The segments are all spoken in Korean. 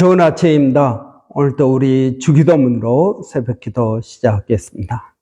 좋은 아침입니다. 오늘도 우리 주기도문으로 새벽기도 시작하겠습니다.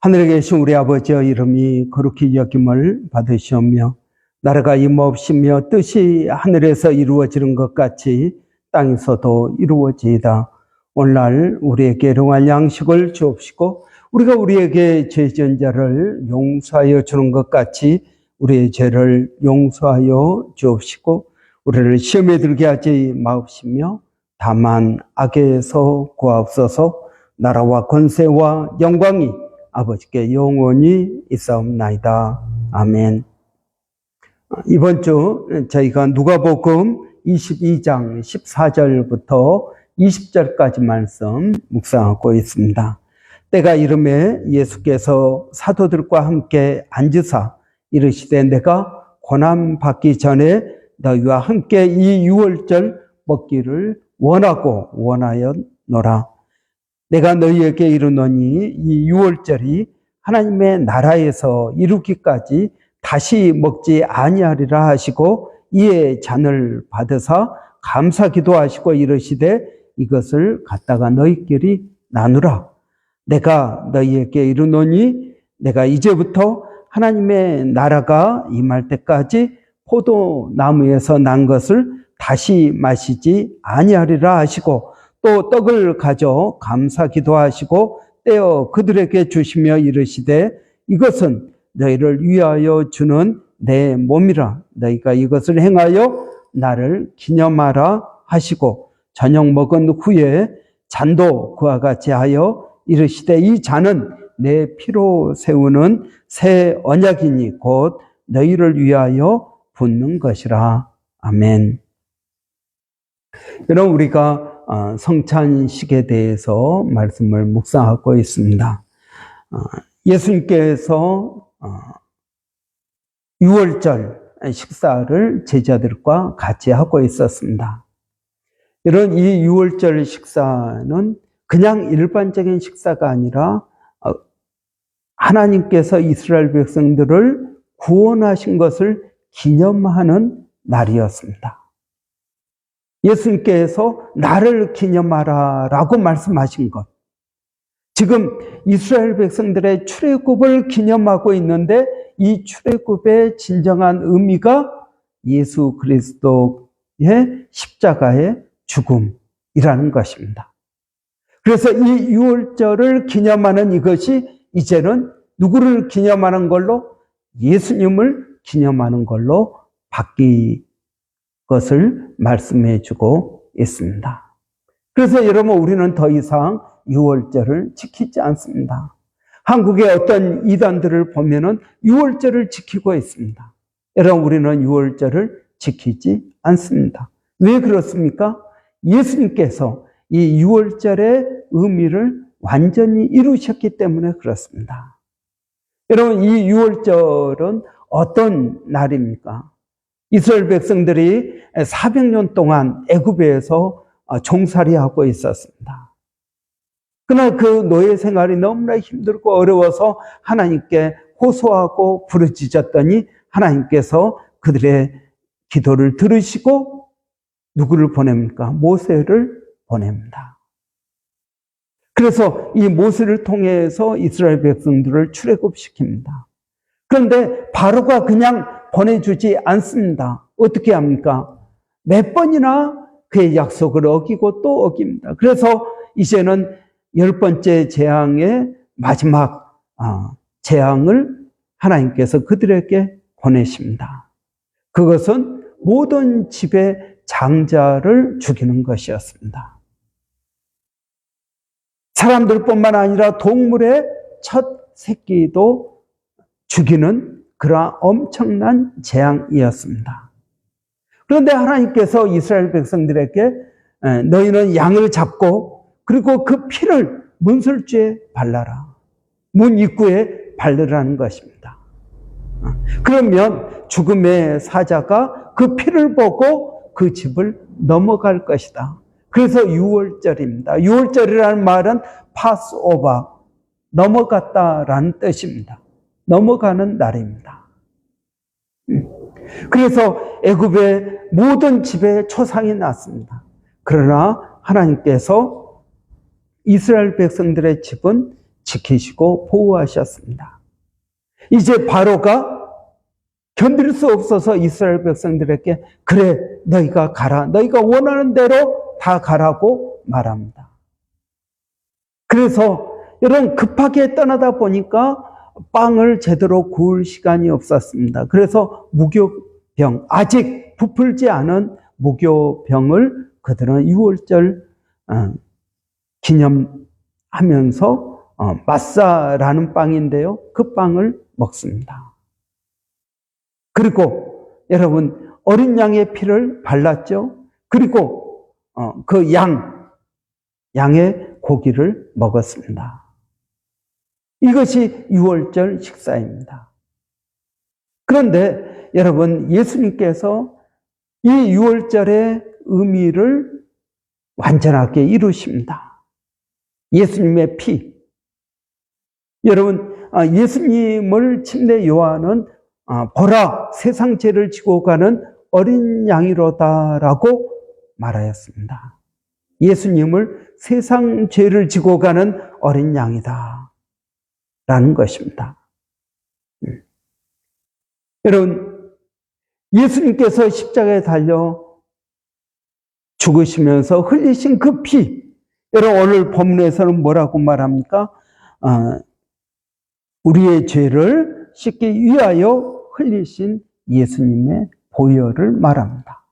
하늘에 계신 우리 아버지의 이름이 거룩히 여김을 받으시오며 나라가 임없으며 뜻이 하늘에서 이루어지는 것 같이 땅에서도 이루어지이다. 오늘날 우리에게 일용할 양식을 주옵시고 우리가 우리에게 죄지은 자를 용서하여 주는 것 같이 우리의 죄를 용서하여 주옵시고 우리를 시험에 들게 하지 마옵시며 다만 악에서 구하옵소서 나라와 권세와 영광이 아버지께 영원히 있사옵나이다. 아멘. 이번 주 저희가 누가복음 22장 14절부터 20절까지 말씀 묵상하고 있습니다. 때가 이름에 예수께서 사도들과 함께 앉으사 이르시되 내가 고난 받기 전에 너희와 함께 이 유월절 먹기를 원하고 원하였노라. 내가 너희에게 이르노니 이 유월절이 하나님의 나라에서 이루기까지 다시 먹지 아니하리라 하시고 이에 잔을 받으사 감사 기도하시고 이르시되 이것을 갖다가 너희끼리 나누라. 내가 너희에게 이르노니 내가 이제부터 하나님의 나라가 임할 때까지 포도나무에서 난 것을 다시 마시지 아니하리라 하시고 또 떡을 가져 감사 기도하시고 떼어 그들에게 주시며 이르시되 이것은 너희를 위하여 주는 내 몸이라 너희가 이것을 행하여 나를 기념하라 하시고 저녁 먹은 후에 잔도 그와 같이 하여 이르시되 이 잔은 내 피로 세우는 새 언약이니 곧 너희를 위하여 붓는 것이라. 아멘. 여러분, 우리가 어, 성찬식에 대해서 말씀을 묵상하고 있습니다. 어, 예수님께서 6월절 식사를 제자들과 같이 하고 있었습니다. 이런 이 6월절 식사는 그냥 일반적인 식사가 아니라 어, 하나님께서 이스라엘 백성들을 구원하신 것을 기념하는 날이었습니다. 예수님께서 나를 기념하라 라고 말씀하신 것. 지금 이스라엘 백성들의 출애굽을 기념하고 있는데 이 출애굽의 진정한 의미가 예수 그리스도의 십자가의 죽음이라는 것입니다. 그래서 이 유월절을 기념하는 이것이 이제는 누구를 기념하는 걸로 예수님을 기념하는 걸로 바뀐 것을 말씀해 주고 있습니다. 그래서 여러분 우리는 더 이상 6월절을 지키지 않습니다. 한국의 어떤 이단들을 보면은 6월절을 지키고 있습니다. 여러분 우리는 6월절을 지키지 않습니다. 왜 그렇습니까? 예수님께서 이 6월절의 의미를 완전히 이루셨기 때문에 그렇습니다. 여러분 이 6월절은 어떤 날입니까? 이스라엘 백성들이 400년 동안 애굽에서 종살이하고 있었습니다. 그러나 그 노예 생활이 너무나 힘들고 어려워서 하나님께 호소하고 부르짖었더니 하나님께서 그들의 기도를 들으시고 누구를 보냅니까? 모세를 보냅니다. 그래서 이 모세를 통해서 이스라엘 백성들을 출애굽시킵니다. 그런데 바로가 그냥 보내주지 않습니다. 어떻게 합니까? 몇 번이나 그의 약속을 어기고 또 어깁니다. 그래서 이제는 열 번째 재앙의 마지막 아, 재앙을 하나님께서 그들에게 보내십니다. 그것은 모든 집의 장자를 죽이는 것이었습니다. 사람들뿐만 아니라 동물의 첫 새끼도 죽이는 그러한 엄청난 재앙이었습니다. 그런데 하나님께서 이스라엘 백성들에게 너희는 양을 잡고 그리고 그 피를 문설주에 발라라. 문 입구에 바르라는 것입니다. 그러면 죽음의 사자가 그 피를 보고 그 집을 넘어갈 것이다. 그래서 6월절입니다. 6월절이라는 말은 파스오바, 넘어갔다라는 뜻입니다. 넘어가는 날입니다. 그래서 애굽의 모든 집에 초상이 났습니다. 그러나 하나님께서 이스라엘 백성들의 집은 지키시고 보호하셨습니다. 이제 바로가 견딜 수 없어서 이스라엘 백성들에게 그래 너희가 가라 너희가 원하는 대로 다 가라고 말합니다. 그래서 여러분 급하게 떠나다 보니까 빵을 제대로 구울 시간이 없었습니다. 그래서 무교병 아직 부풀지 않은 무교병을 그들은 6월절 어, 기념하면서 어, 마사라는 빵인데요. 그 빵을 먹습니다. 그리고 여러분 어린 양의 피를 발랐죠. 그리고 어, 그 양, 양의 고기를 먹었습니다. 이것이 6월절 식사입니다. 그런데 여러분 예수님께서 이 6월절의 의미를 완전하게 이루십니다. 예수님의 피. 여러분 아, 예수님을 침례 요한은 아, 보라 세상 죄를 지고 가는 어린 양이로다라고 말하였습니다. 예수님을 세상 죄를 지고 가는 어린 양이다. 라는 것입니다. 음. 여러분, 예수님께서 십자가에 달려 죽으시면서 흘리신 그 피, 여러분, 오늘 본문에서는 뭐라고 말합니까? 아, 우리의 죄를 씻기 위하여 흘리신 예수님의 보혈을 말합니다.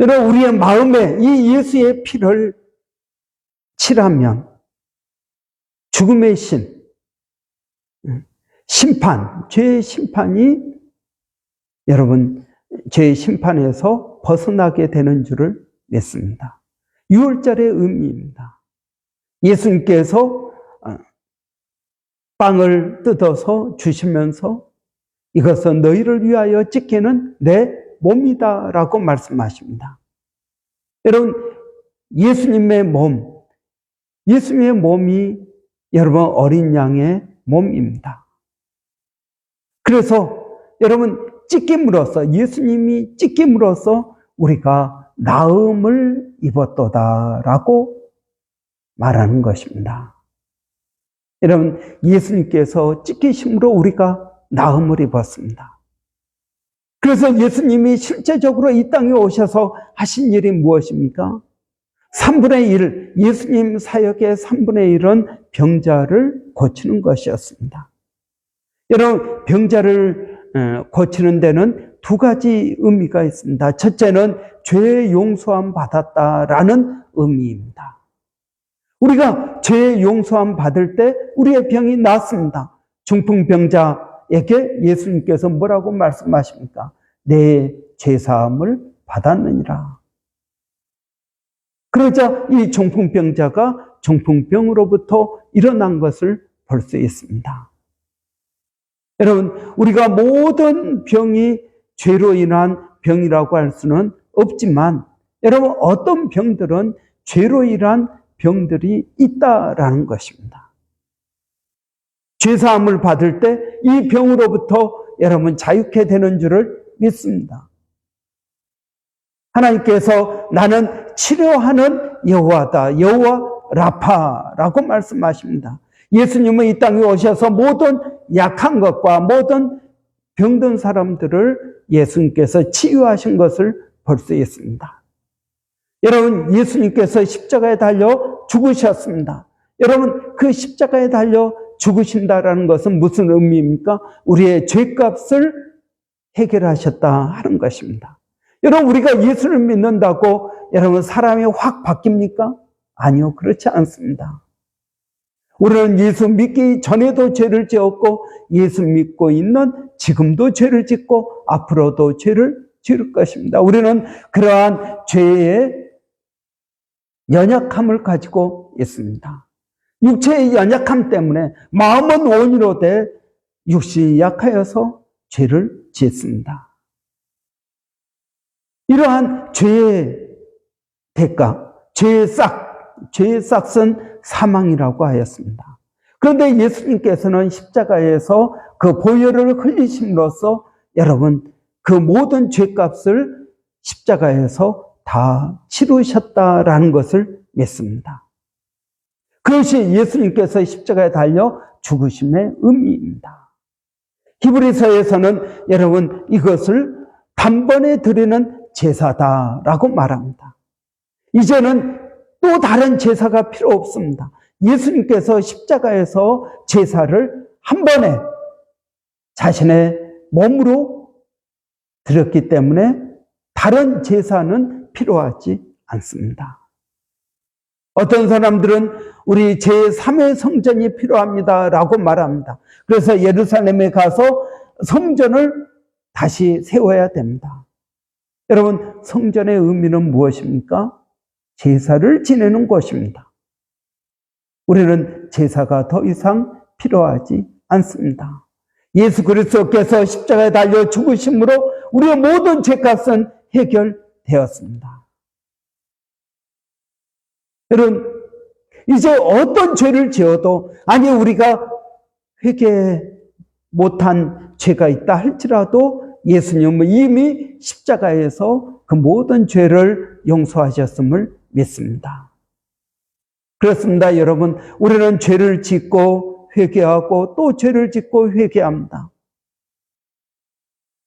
여러분, 우리의 마음에 이 예수의 피를 칠하면 죽음의 신, 심판, 죄의 심판이 여러분, 죄의 심판에서 벗어나게 되는 줄을 믿습니다. 6월절의 의미입니다. 예수님께서 빵을 뜯어서 주시면서 이것은 너희를 위하여 지키는 내 몸이다 라고 말씀하십니다. 여러분, 예수님의 몸, 예수님의 몸이 여러분 어린 양의 몸입니다. 그래서 여러분 찢김으로써 예수님이 찢김으로써 우리가 나음을 입었도다라고 말하는 것입니다. 여러분 예수님께서 찢기심으로 우리가 나음을 입었습니다. 그래서 예수님이 실제적으로 이 땅에 오셔서 하신 일이 무엇입니까? 3분의 1, 예수님 사역의 3분의 1은 병자를 고치는 것이었습니다. 여러분, 병자를 어, 고치는 데는 두 가지 의미가 있습니다. 첫째는 죄의 용서함 받았다라는 의미입니다. 우리가 죄의 용서함 받을 때 우리의 병이 낫습니다. 중풍병자에게 예수님께서 뭐라고 말씀하십니까? 내 죄사함을 받았느니라. 그러자 이 중풍병자가 중풍병으로부터 일어난 것을 볼 수 있습니다. 여러분, 우리가 모든 병이 죄로 인한 병이라고 할 수는 없지만, 여러분, 어떤 병들은 죄로 인한 병들이 있다라는 것입니다. 죄사함을 받을 때 이 병으로부터 여러분 자유케 되는 줄을 믿습니다. 하나님께서 나는 치료하는 여호와다. 여호와 라파라고 말씀하십니다. 예수님은 이 땅에 오셔서 모든 약한 것과 모든 병든 사람들을 예수님께서 치유하신 것을 볼 수 있습니다. 여러분, 예수님께서 십자가에 달려 죽으셨습니다. 여러분, 그 십자가에 달려 죽으신다라는 것은 무슨 의미입니까? 우리의 죄값을 해결하셨다 하는 것입니다. 여러분, 우리가 예수를 믿는다고 여러분, 사람이 확 바뀝니까? 아니요, 그렇지 않습니다. 우리는 예수 믿기 전에도 죄를 지었고, 예수 믿고 있는 지금도 죄를 짓고, 앞으로도 죄를 지을 것입니다. 우리는 그러한 죄의 연약함을 가지고 있습니다. 육체의 연약함 때문에 마음은 원이로 돼 육신이 약하여서 죄를 짓습니다. 이러한 죄의 대가, 죄의 싹, 죄의 싹은 사망이라고 하였습니다. 그런데 예수님께서는 십자가에서 그 보혈을 흘리심으로써 여러분 그 모든 죄값을 십자가에서 다 치르셨다라는 것을 믿습니다. 그것이 예수님께서 십자가에 달려 죽으심의 의미입니다. 히브리서에서는 여러분 이것을 단번에 드리는 제사다라고 말합니다. 이제는 또 다른 제사가 필요 없습니다. 예수님께서 십자가에서 제사를 한 번에 자신의 몸으로 드렸기 때문에 다른 제사는 필요하지 않습니다. 어떤 사람들은 우리 제3의 성전이 필요합니다 라고 말합니다. 그래서 예루살렘에 가서 성전을 다시 세워야 됩니다. 여러분, 성전의 의미는 무엇입니까? 제사를 지내는 것입니다. 우리는 제사가 더 이상 필요하지 않습니다. 예수 그리스도께서 십자가에 달려 죽으심으로 우리의 모든 죄값은 해결되었습니다. 여러분, 이제 어떤 죄를 지어도, 아니, 우리가 회개 못한 죄가 있다 할지라도 예수님은 이미 십자가에서 그 모든 죄를 용서하셨음을 믿습니다. 그렇습니다, 여러분. 우리는 죄를 짓고 회개하고 또 죄를 짓고 회개합니다.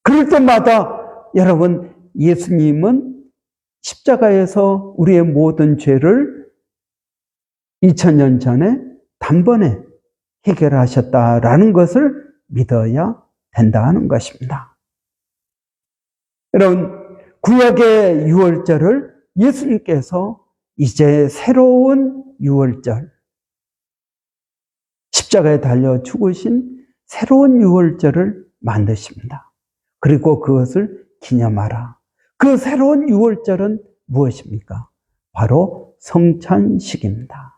그럴 때마다 여러분, 예수님은 십자가에서 우리의 모든 죄를 2000년 전에 단번에 해결하셨다라는 것을 믿어야 된다는 것입니다. 여러분, 구약의 유월절을 예수님께서 이제 새로운 유월절, 십자가에 달려 죽으신 새로운 유월절을 만드십니다. 그리고 그것을 기념하라. 그 새로운 유월절은 무엇입니까? 바로 성찬식입니다.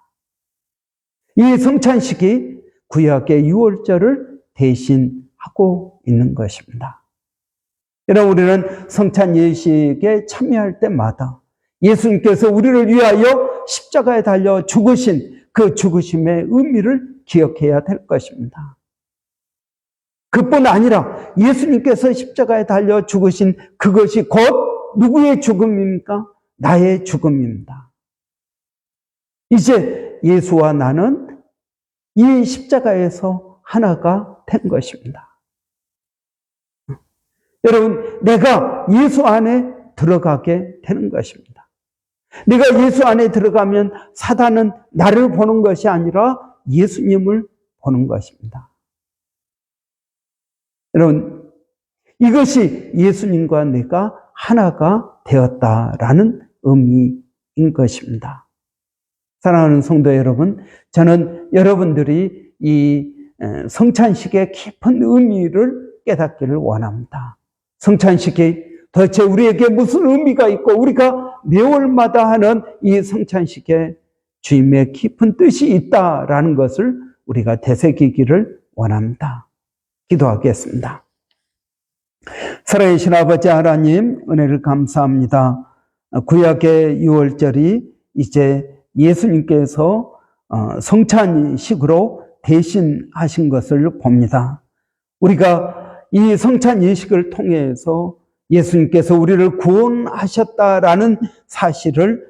이 성찬식이 구약의 유월절을 대신하고 있는 것입니다. 여러분, 우리는 성찬 예식에 참여할 때마다 예수님께서 우리를 위하여 십자가에 달려 죽으신 그 죽으심의 의미를 기억해야 될 것입니다. 그뿐 아니라 예수님께서 십자가에 달려 죽으신 그것이 곧 누구의 죽음입니까? 나의 죽음입니다. 이제 예수와 나는 이 십자가에서 하나가 된 것입니다. 여러분, 내가 예수 안에 들어가게 되는 것입니다. 내가 예수 안에 들어가면 사단은 나를 보는 것이 아니라 예수님을 보는 것입니다. 여러분, 이것이 예수님과 내가 하나가 되었다라는 의미인 것입니다. 사랑하는 성도 여러분, 저는 여러분들이 이 성찬식의 깊은 의미를 깨닫기를 원합니다. 성찬식이 도대체 우리에게 무슨 의미가 있고 우리가 매월마다 하는 이 성찬식에 주님의 깊은 뜻이 있다라는 것을 우리가 되새기기를 원합니다. 기도하겠습니다. 살아계신 아버지 하나님 은혜를 감사합니다. 구약의 유월절이 이제 예수님께서 어, 성찬식으로 대신하신 것을 봅니다. 우리가 이 성찬 예식을 통해서 예수님께서 우리를 구원하셨다라는 사실을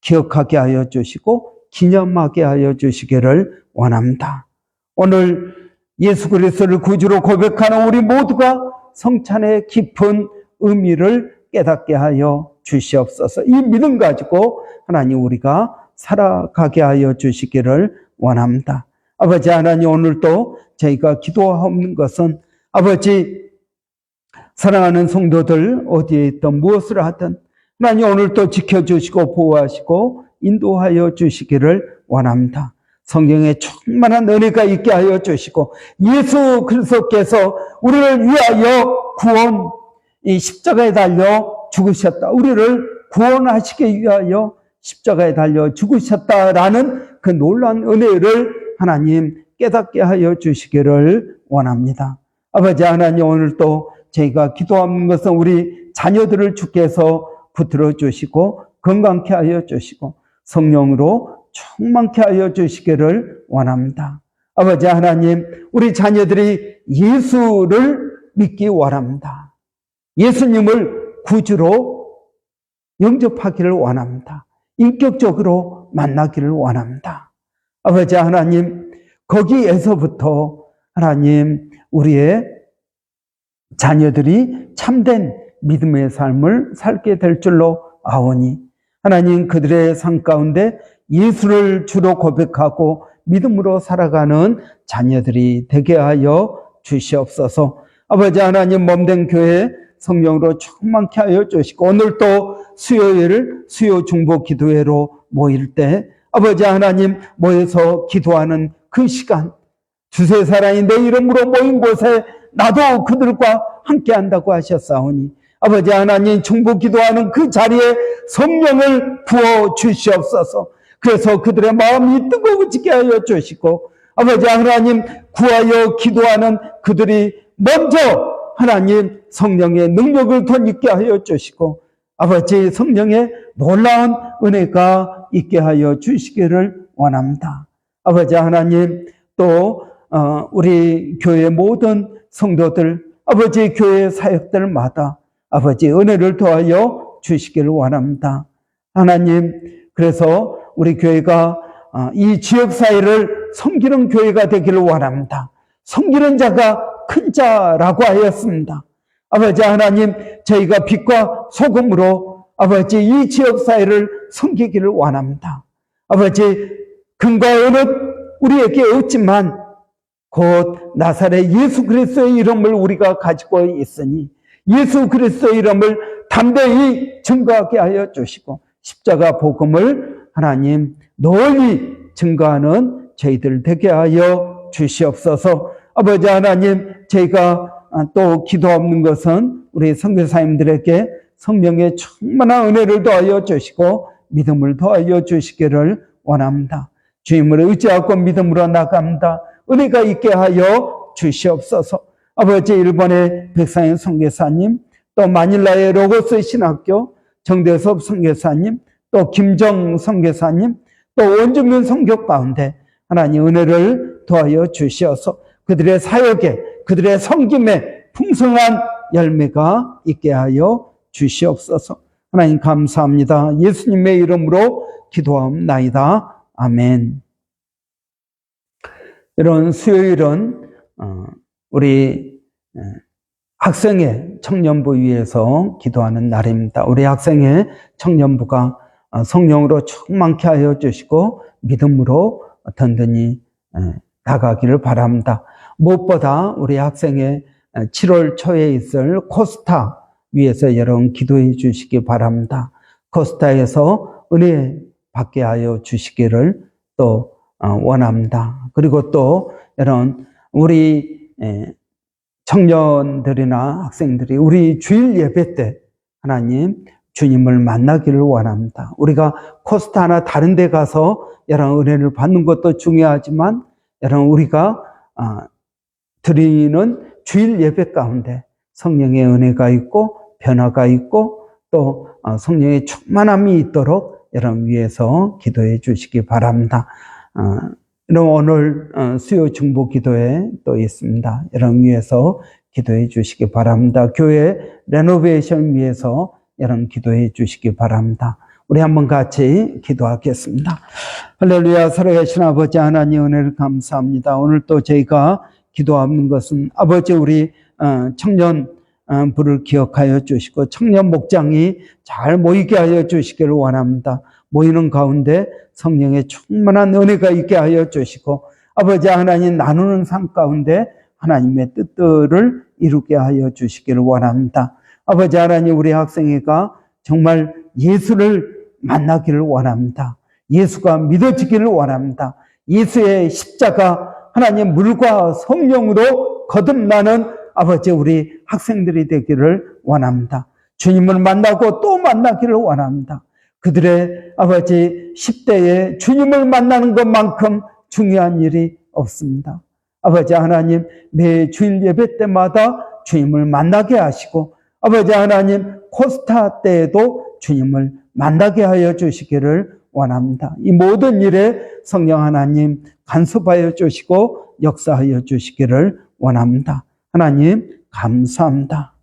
기억하게 하여 주시고 기념하게 하여 주시기를 원합니다. 오늘 예수 그리스도를 구주로 고백하는 우리 모두가 성찬의 깊은 의미를 깨닫게 하여 주시옵소서. 이 믿음 가지고 하나님 우리가 살아가게 하여 주시기를 원합니다. 아버지 하나님 오늘도 저희가 기도하는 것은 아버지 사랑하는 성도들 어디에 있든 무엇을 하든 하나님 오늘도 지켜주시고 보호하시고 인도하여 주시기를 원합니다. 성경에 충만한 은혜가 있게 하여 주시고 예수 그리스도께서 우리를 위하여 구원 이 십자가에 달려 죽으셨다. 우리를 구원하시기 위하여 십자가에 달려 죽으셨다라는 그 놀라운 은혜를 하나님 깨닫게 하여 주시기를 원합니다. 아버지 하나님 오늘도 저희가 기도하는 것은 우리 자녀들을 주께서 붙들어 주시고 건강케 하여 주시고 성령으로 충만케 하여 주시기를 원합니다. 아버지 하나님, 우리 자녀들이 예수를 믿기 원합니다. 예수님을 구주로 영접하기를 원합니다. 인격적으로 만나기를 원합니다. 아버지 하나님, 거기에서부터 하나님, 우리의 자녀들이 참된 믿음의 삶을 살게 될 줄로 아오니, 하나님 그들의 삶 가운데 예수를 주로 고백하고 믿음으로 살아가는 자녀들이 되게 하여 주시옵소서. 아버지 하나님 몸된 교회 성령으로 충만케 하여 주시고 오늘 또 수요일 수요 중보 기도회로 모일 때 아버지 하나님 모여서 기도하는 그 시간 두세 사람이 내 이름으로 모인 곳에 나도 그들과 함께 한다고 하셨사오니 아버지 하나님 중보 기도하는 그 자리에 성령을 부어 주시옵소서. 그래서 그들의 마음이 뜨거워지게 하여 주시고 아버지 하나님 구하여 기도하는 그들이 먼저 하나님 성령의 능력을 더 있게 하여 주시고 아버지 성령의 놀라운 은혜가 있게 하여 주시기를 원합니다. 아버지 하나님 또 어, 우리 교회 모든 성도들 아버지 교회 사역들마다 아버지 은혜를 더하여 주시기를 원합니다. 하나님 그래서 우리 교회가 어, 이 지역 사회를 섬기는 교회가 되기를 원합니다. 섬기는 자가 큰 자라고 하였습니다. 아버지 하나님, 저희가 빛과 소금으로 아버지 이 지역 사회를 섬기기를 원합니다. 아버지 금과 은은 우리에게 없지만 곧 나사렛 예수 그리스도의 이름을 우리가 가지고 있으니 예수 그리스도의 이름을 담대히 증거하게 하여 주시고 십자가 복음을 하나님 널리 증거하는 저희들 되게 하여 주시옵소서. 아버지 하나님, 저희가 또 기도 없는 것은 우리 선교사님들에게 성령의 충만한 은혜를 더하여 주시고 믿음을 더하여 주시기를 원합니다. 주님을 의지하고 믿음으로 나갑니다. 은혜가 있게 하여 주시옵소서. 아버지 일본의 백상현 선교사님, 또 마닐라의 로고스 신학교 정대섭 선교사님, 또 김정 선교사님, 또 원주민 성교 가운데 하나님 은혜를 더하여 주시어서 그들의 사역에 그들의 성김에 풍성한 열매가 있게 하여 주시옵소서. 하나님 감사합니다. 예수님의 이름으로 기도합나이다. 아멘. 이런 수요일은 어, 우리 학생회 청년부 위해서 기도하는 날입니다. 우리 학생회 청년부가 어, 성령으로 충만케 하여 주시고 믿음으로 든든히 나가기를 바랍니다. 무엇보다 우리 학생의 7월 초에 있을 코스타 위에서 여러분 기도해 주시기 바랍니다. 코스타에서 은혜 받게 하여 주시기를 또 어, 원합니다. 그리고 또 여러분 우리 청년들이나 학생들이 우리 주일 예배 때 하나님 주님을 만나기를 원합니다. 우리가 코스타나 다른 데 가서 여러 은혜를 받는 것도 중요하지만 여러분 우리가 아, 드리는 주일 예배 가운데 성령의 은혜가 있고 변화가 있고 또 어, 성령의 충만함이 있도록 여러분 위해서 기도해 주시기 바랍니다. 여러분 오늘 어, 수요 중보 기도회 또 있습니다. 여러분 위해서 기도해 주시기 바랍니다. 교회 레노베이션 위해서 여러분 기도해 주시기 바랍니다. 우리 한번 같이 기도하겠습니다. 할렐루야, 살아계신 아버지 하나님 은혜를 감사합니다. 오늘 또 저희가 기도하는 것은 아버지 우리 어, 청년 어, 부를 기억하여 주시고 청년 목장이 잘 모이게 하여 주시기를 원합니다. 모이는 가운데 성령의 충만한 은혜가 있게 하여 주시고 아버지 하나님 나누는 삶 가운데 하나님의 뜻들을 이루게 하여 주시기를 원합니다. 아버지 하나님 우리 학생회가 정말 예수를 만나기를 원합니다. 예수가 믿어지기를 원합니다. 예수의 십자가 하나님 물과 성령으로 거듭나는 아버지 우리 학생들이 되기를 원합니다. 주님을 만나고 또 만나기를 원합니다. 그들의 아버지 10대에 주님을 만나는 것만큼 중요한 일이 없습니다. 아버지 하나님 매 주일 예배 때마다 주님을 만나게 하시고 아버지 하나님 코스타 때에도 주님을 만나게 하여 주시기를 원합니다. 이 모든 일에 성령 하나님 간섭하여 주시고 역사하여 주시기를 원합니다. 하나님 감사합니다.